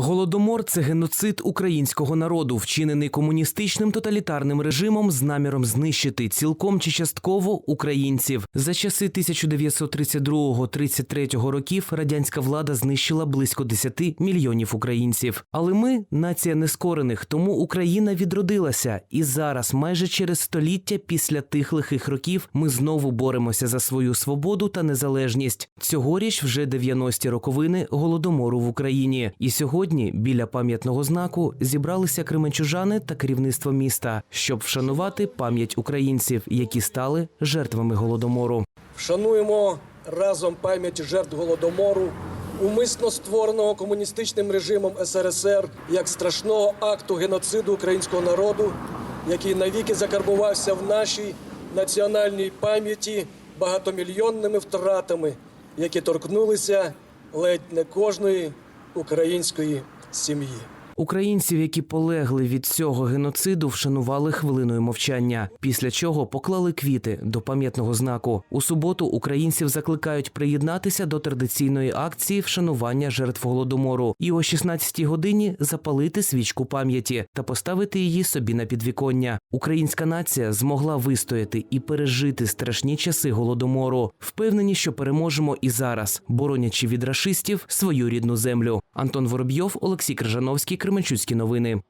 Голодомор це геноцид українського народу, вчинений комуністичним тоталітарним режимом з наміром знищити цілком чи частково українців. За часи 1932-33 років радянська влада знищила близько 10 мільйонів українців. Але ми нація нескорених, тому Україна відродилася. І зараз, майже через століття після тих лихих років, ми знову боремося за свою свободу та незалежність. Цьогоріч вже 90-ті роковини голодомору в Україні. І сьогодні біля пам'ятного знаку зібралися кременчужани та керівництво міста, щоб вшанувати пам'ять українців, які стали жертвами голодомору. Вшануємо разом пам'ять жертв голодомору, умисно створеного комуністичним режимом СРСР як страшного акту геноциду українського народу, який навіки закарбувався в нашій національній пам'яті багатомільйонними втратами, які торкнулися ледь не кожної української сім'ї. Українців, які полегли від цього геноциду, вшанували хвилиною мовчання. Після чого поклали квіти до пам'ятного знаку. У суботу українців закликають приєднатися до традиційної акції вшанування жертв голодомору і о 16-й годині запалити свічку пам'яті та поставити її собі на підвіконня. Українська нація змогла вистояти і пережити страшні часи голодомору. Впевнені, що переможемо і зараз, боронячи від рашистів свою рідну землю. Антон Воробйов, Олексій Крижановський, Кременчуцькі новини.